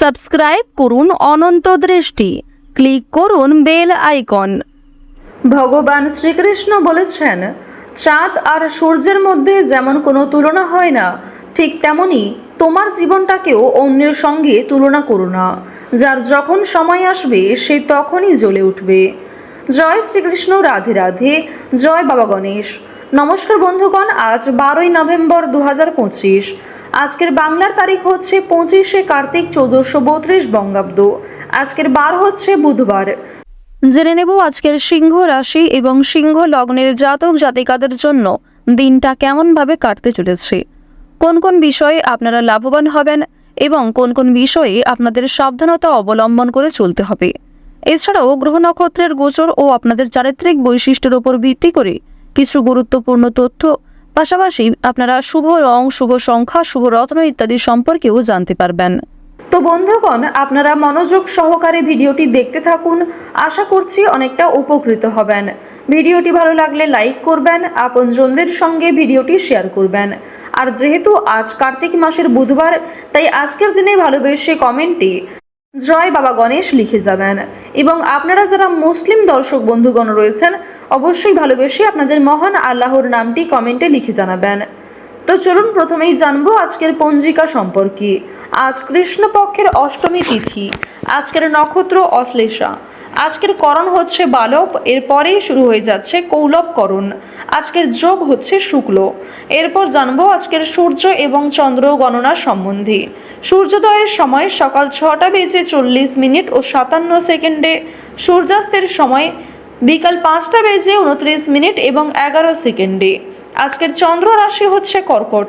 Subscribe করুন অনন্ত দৃষ্টি। Click করুন বেল আইকন। ভগবান শ্রীকৃষ্ণ বলেছেন, চাঁদ আর সূর্যের মধ্যে যেমন কোনো তুলনা হয় না, ঠিক তেমনি তোমার জীবনটাকেও অন্যের সঙ্গে তুলনা করো না। যার যখন সময় আসবে, সে তখনই জ্বলে উঠবে। জয় শ্রীকৃষ্ণ, রাধে রাধে। জয় বাবা গণেশ। নমস্কার বন্ধুগণ, আজ বারোই নভেম্বর দু হাজার পঁচিশ। আজকের বাংলার তারিখ হচ্ছে পঁচিশে কার্তিক চৌদ্দশো বত্রিশ বঙ্গাব্দ। আজকের বার হচ্ছে বুধবার। জেনে নেব আজকের সিংহ রাশি এবং সিংহ লগ্নের জাতক জাতিকাদের জন্য দিনটা কেমনভাবে কাটতে চলেছে। কোন কোন বিষয়ে আপনারা লাভবান হবেন এবং কোন কোন বিষয়ে আপনাদের সাবধানতা অবলম্বন করে চলতে হবে। এছাড়াও গ্রহ নক্ষত্রের গোচর ও আপনাদের চারিত্রিক বৈশিষ্ট্যের উপর ভিত্তি করে কিছু গুরুত্বপূর্ণ তথ্য পাশাপাশি আপনারা শুভ রং, শুভ সংখ্যা, শুভ রত্ন ইত্যাদি সম্পর্কেও জানতে পারবেন। তো বন্ধুগণ, আপনারা মনোযোগ সহকারে ভিডিওটি দেখতে থাকুন। আশা করছি অনেকটা উপকৃত হবেন। ভিডিওটি ভালো লাগলে লাইক করবেন, আপনজনদের সঙ্গে ভিডিওটি শেয়ার করবেন। আর যেহেতু আজ কার্তিক মাসের বুধবার, তাই আজকের দিনে ভালোবেসে কমেন্টে জয় বাবা গণেশ লিখে যাবেন। এবং আপনারা যারা মুসলিম দর্শক বন্ধুগণ রয়েছেন অবশ্যই ভালোবেসে আপনাদের মহান আল্লাহর নামটি কমেন্টে লিখে জানাবেন। তো চলুন প্রথমেই জানব আজকের পঞ্জিকা সম্পর্কে। আজ কৃষ্ণপক্ষের অষ্টমী তিথি, আজকের নক্ষত্র অশ্লেষা। আজকের করণ হচ্ছে বালব এরপরেই শুরু হয়ে যাচ্ছে কৌলব করণ। আজকের যোগ হচ্ছে শুক্ল। এরপর জানব আজকের সূর্য এবং চন্দ্র গণনা সম্বন্ধে। সূর্যোদয়ের সময় সকাল ছটা বেজে চল্লিশ মিনিট ও সাতান্ন সেকেন্ডে সূর্যাস্তের সময় বিকাল পাঁচটা বেজে উনত্রিশ মিনিট এবং এগারো সেকেন্ডে। আজকের চন্দ্র রাশি হচ্ছে কর্কট।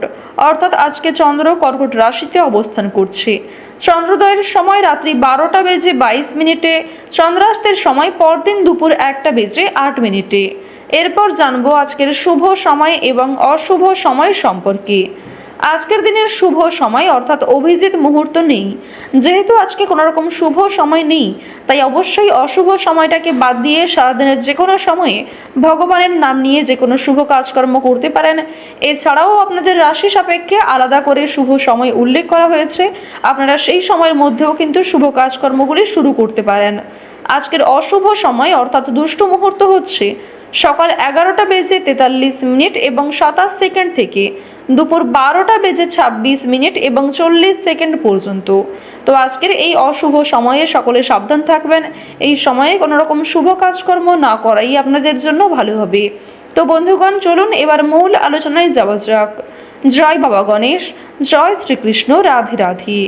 অর্থাৎ আজকে চন্দ্র কর্কট রাশিতে অবস্থান করছে। চন্দ্রোদয়ের সময় রাত্রি বারোটা বেজে বাইশ মিনিটে, চন্দ্রাস্তের সময় পরদিন দুপুর একটা বেজে আট মিনিটে। এরপর জানব আজকের শুভ সময় এবং অশুভ সময় সম্পর্কে। আজকের দিনের শুভ সময়, অর্থাৎ অভিজিৎ মুহূর্ত নেই। যেহেতু আজকে কোনো রকম শুভ সময় নেই, তাই অবশ্যই অশুভ সময়টাকে বাদ দিয়ে সারাদিনের যে কোনো সময়ে ভগবানের নাম নিয়ে যে কোনো শুভ কাজকর্ম করতে পারেন। এছাড়াও আপনাদের রাশি সাপেক্ষে আলাদা করে শুভ সময় উল্লেখ করা হয়েছে। আপনারা সেই সময়ের মধ্যেও কিন্তু শুভ কাজকর্মগুলি শুরু করতে পারেন। আজকের অশুভ সময়, অর্থাৎ দুষ্ট মুহূর্ত হচ্ছে সকাল এগারোটা বেজে তেতাল্লিশ মিনিট এবং সাতাশ সেকেন্ড থেকে দুপুর বারোটা বেজে ছাব্বিশ মিনিট এবং চল্লিশ সেকেন্ড পর্যন্ত। তো আজকের এই অশুভ সময়ে সকলে সাবধান থাকবেন। এই সময়ে কোনো রকম শুভ কাজকর্ম না করাই আপনাদের জন্য ভালো হবে। তো বন্ধুগণ, চলুন এবার মূল আলোচনায় যাওয়া যাক। জয় বাবা গণেশ, জয় শ্রীকৃষ্ণ, রাধে রাধে।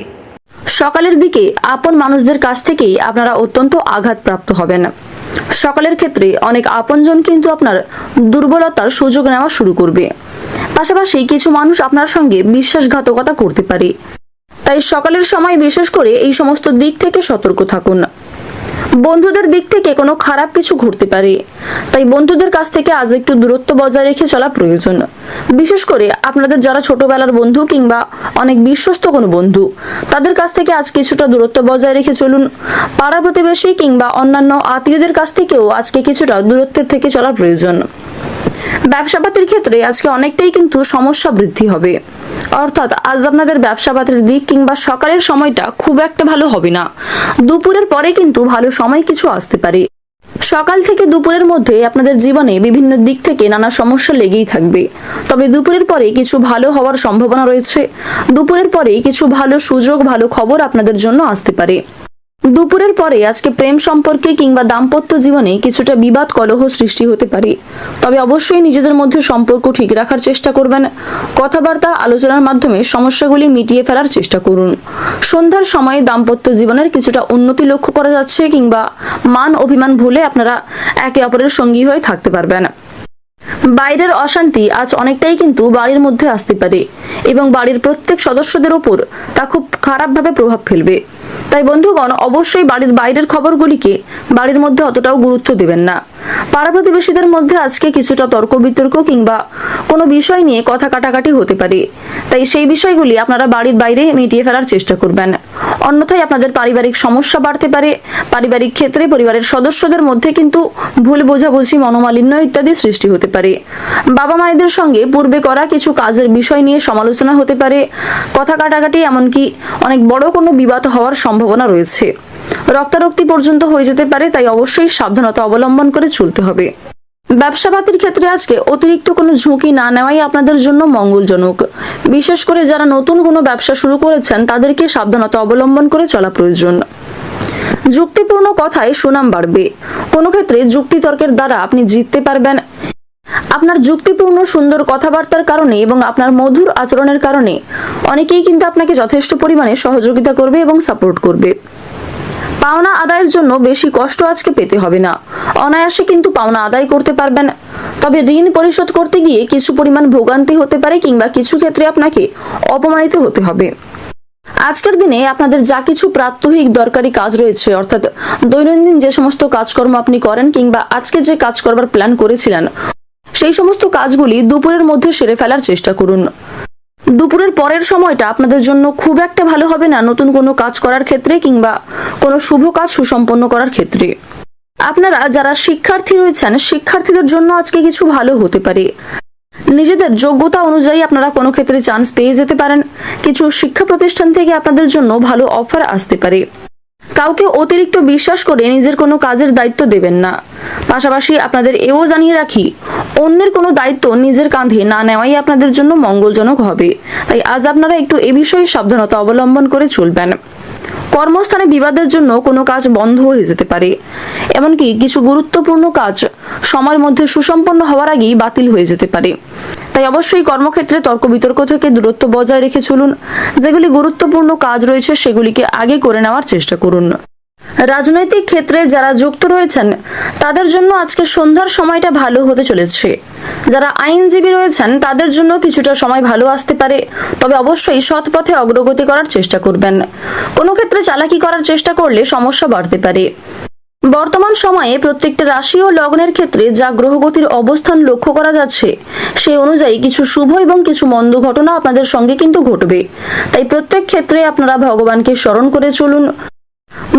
সকালের দিকে আপন মানুষদের কাছ থেকেই আপনারা অত্যন্ত আঘাতপ্রাপ্ত হবেন। সকালের ক্ষেত্রে অনেক আপনজন কিন্তু আপনার দুর্বলতার সুযোগ নেওয়া শুরু করবে। পাশাপাশি কিছু মানুষ আপনার সঙ্গে বিশ্বাসঘাতকতা করতে পারে। তাই সকালের সময় বিশেষ করে এই সমস্ত দিক থেকে সতর্ক থাকুন। বন্ধুদের দিক থেকে কোনো খারাপ কিছু ঘটতে পারে। তাই বন্ধুদের কাছ থেকে আজ একটু দূরত্ব বজায় রেখে চলা প্রয়োজন। বিশেষ করে আপনাদের যারা ছোটবেলার বন্ধু কিংবা অনেক বিশ্বস্ত কোনো বন্ধু, তাদের কাছ থেকে আজ কিছুটা দূরত্ব বজায় রেখে চলুন। পাড়া প্রতিবেশী কিংবা অন্যান্য আত্মীয়দের কাছ থেকেও আজকে কিছুটা দূরত্বের থেকে চলা প্রয়োজন। ব্যবসাপাতির ক্ষেত্রে আজকে অনেকটাই কিন্তু সমস্যা বৃদ্ধি হবে। অর্থাৎ আজ আপনাদের ব্যবসা ব্যবসাপাতির দিক কিংবা সকালের সময়টা খুব একটা ভালো হবে না। দুপুরের পরে কিন্তু ভালো সময় কিছু আসতে পারে। সকাল থেকে দুপুরের মধ্যে আপনাদের জীবনে বিভিন্ন দিক থেকে নানা সমস্যা লেগেই থাকবে। তবে দুপুরের পরে কিছু ভালো হওয়ার সম্ভাবনা রয়েছে। দুপুরের পরে কিছু ভালো সুযোগ, ভালো খবর আপনাদের জন্য আসতে পারে। দুপুরের পরে আজকে প্রেম সম্পর্কে কিংবা দাম্পত্য জীবনে কিছুটা বিবাদ কলহ সৃষ্টি হতে পারে। তবে অবশ্যই নিজেদের মধ্যে সম্পর্ক ঠিক রাখার চেষ্টা করবেন। কথাবার্তা, আলোচনার মাধ্যমে সমস্যাগুলি মিটিয়ে ফেলার চেষ্টা করুন। সন্ধ্যার সময়ে দাম্পত্য জীবনের কিছুটা উন্নতি লক্ষ্য করা যাচ্ছে কিংবা মান অভিমান ভুলে আপনারা একে অপরের সঙ্গী হয়ে থাকতে পারবেন। বাইরের অশান্তি আজ অনেকটাই কিন্তু বাড়ির মধ্যে আসতে পারে এবং বাড়ির প্রত্যেক সদস্যদের ওপর তা খুব খারাপভাবে প্রভাব ফেলবে। তাই বন্ধুগণ অবশ্যই বাড়ির বাইরের খবরগুলিকে বাড়ির মধ্যে অতটাও গুরুত্ব দেবেন না। পাড়া প্রতিবেশীদের মধ্যে আজকে কিছুটা তর্ক বিতর্ক কিংবা কোনো বিষয় নিয়ে কথা কাটাকাটি হতে পারে। তাই সেই বিষয়গুলি আপনারা বাড়ির বাইরে মিটিয়ে ফেলার চেষ্টা করবেন। অন্যথায় আপনাদের পারিবারিক সমস্যা বাড়তে পারে। পারিবারিক ক্ষেত্রে পরিবারের সদস্যদের মধ্যে কিন্তু ভুল বোঝাবুঝি, মনোমালিন্য ইত্যাদি সৃষ্টি হতে পারে। বাবা মায়েদের সঙ্গে পূর্বে করা কিছু কাজের বিষয় নিয়ে সমালোচনা হতে পারে। কথা কাটাকাটি এমনকি অনেক বড় কোনো বিবাদ হওয়ার সম্ভাবনা রয়েছে। রক্তারক্তি পর্যন্ত হয়ে যেতে পারে, তাই অবশ্যই সাবধানতা অবলম্বন করে চলতে হবে। ব্যবসাপাতির ক্ষেত্রে আজকে অতিরিক্ত কোনো ঝুঁকি না নেওয়াই আপনাদের জন্য মঙ্গলজনক। বিশেষ করে যারা নতুন কোনো ব্যবসা শুরু করেছেন, তাদেরকে সাবধানতা অবলম্বন করে চলা প্রয়োজন। যুক্তিপূর্ণ কথায় সুনাম বাড়বে। কোনো ক্ষেত্রে যুক্তিতর্কের দ্বারা আপনি জিততে পারবেন। আপনার যুক্তিপূর্ণ সুন্দর কথাবার্তার কারণে এবং আপনার মধুর আচরণের কারণে অনেকেই কিন্তু আপনাকে যথেষ্ট পরিমাণে সহযোগিতা করবে এবং সাপোর্ট করবে। পাওনা আদায়ের জন্য বেশি কষ্ট আজকে পেতে হবে না। অনায়াসে কিন্তু পাওনা আদায় করতে পারবেন। তবে ঋণ পরিশোধ করতে গিয়ে কিছু পরিমাণ ভোগান্তি হতে পারে কিংবা কিছু ক্ষেত্রে আপনাকে অপমানিত হতে হবে। আজকের দিনে আপনাদের যা কিছু প্রাত্যহিক দরকারি কাজ রয়েছে, অর্থাৎ দৈনন্দিন যে সমস্ত কাজকর্ম আপনি করেন কিংবা আজকে যে কাজ করবার প্ল্যান করেছিলেন, সেই সমস্ত কাজগুলি দুপুরের মধ্যে সেরে ফেলার চেষ্টা করুন। দুপুরের পরের সময়টা আপনাদের জন্য খুব একটা ভালো হবে না, নতুন কোনো কাজ করার ক্ষেত্রে কিংবা কোনো শুভ কাজ সুসম্পন্ন করার ক্ষেত্রে। আপনারা যারা শিক্ষার্থী রয়েছেন, শিক্ষার্থীদের জন্য আজকে কিছু ভালো হতে পারে। নিজেদের যোগ্যতা অনুযায়ী আপনারা কোনো ক্ষেত্রে চান্স পেয়ে যেতে পারেন। কিছু শিক্ষা প্রতিষ্ঠান থেকে আপনাদের জন্য ভালো অফার আসতে পারে। কাউকে অতিরিক্ত বিশ্বাস করে নিজের কোনো কাজের দায়িত্ব দেবেন না। পাশাপাশি আপনাদের এও জানিয়ে রাখি, অন্যের কোনো দায়িত্ব নিজের কাঁধে না নেওয়াই আপনাদের জন্য মঙ্গলজনক হবে। তাই আজ আপনারা একটু এ বিষয়ে সাবধানতা অবলম্বন করে চলবেন। কর্মস্থানে বিবাদের জন্য কোনো কাজ বন্ধ হয়ে যেতে পারে। এমনকি কিছু গুরুত্বপূর্ণ কাজ সময়ের মধ্যে সুসম্পন্ন হওয়ার আগেই বাতিল হয়ে যেতে পারে। তাই অবশ্যই কর্মক্ষেত্রে তর্ক বিতর্ক থেকে দূরত্ব বজায় রেখে চলুন। যেগুলি গুরুত্বপূর্ণ কাজ রয়েছে, সেগুলিকে আগে করে নেওয়ার চেষ্টা করুন। রাজনৈতিক ক্ষেত্রে যারা যুক্ত রয়েছেন, তাদের জন্য আজকে সন্ধ্যার সময়টা ভালো হতে চলেছে। যারা আইনজীবী রয়েছেন, তাদের জন্য কিছুটা সময় ভালো আসতে পারে। তবে অবশ্যই সৎ পথে অগ্রগতি করার চেষ্টা করবেন। কোনো ক্ষেত্রে চালাকি করার চেষ্টা করলে সমস্যা বাড়তে পারে। বর্তমান সময়ে প্রত্যেকটা রাশি ও লগ্নের ক্ষেত্রে যা গ্রহগতির অবস্থান লক্ষ্য করা যাচ্ছে, সেই অনুযায়ী কিছু শুভ এবং কিছু মন্দ ঘটনা আপনাদের সঙ্গে কিন্তু ঘটবে। তাই প্রত্যেক ক্ষেত্রে আপনারা ভগবানকে স্মরণ করে চলুন।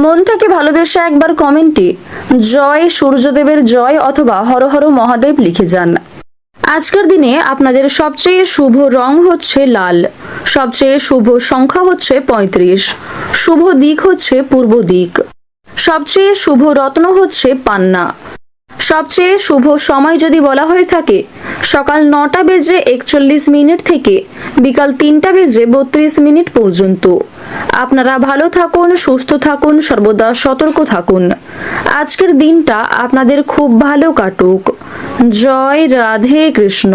মন থেকে ভালোবেসে একবার কমেন্টে জয় সূর্যদেবের জয় অথবা হর হর মহাদেব লিখে যান। আজকের দিনে আপনাদের সবচেয়ে শুভ রং হচ্ছে লাল, সবচেয়ে শুভ সংখ্যা হচ্ছে পঁয়ত্রিশ, শুভ দিক হচ্ছে পূর্ব দিক। সবচেয়ে শুভ রত্ন হচ্ছে পান্না। সবচেয়ে শুভ সময় যদি বলা হয়ে থাকে, সকাল নটা বেজে একচল্লিশ মিনিট থেকে বিকাল তিনটা বেজে বত্রিশ মিনিট পর্যন্ত। আপনারা ভালো থাকুন, সুস্থ থাকুন, সর্বদা সতর্ক থাকুন। আজকের দিনটা আপনাদের খুব ভালো কাটুক। জয় রাধে কৃষ্ণ।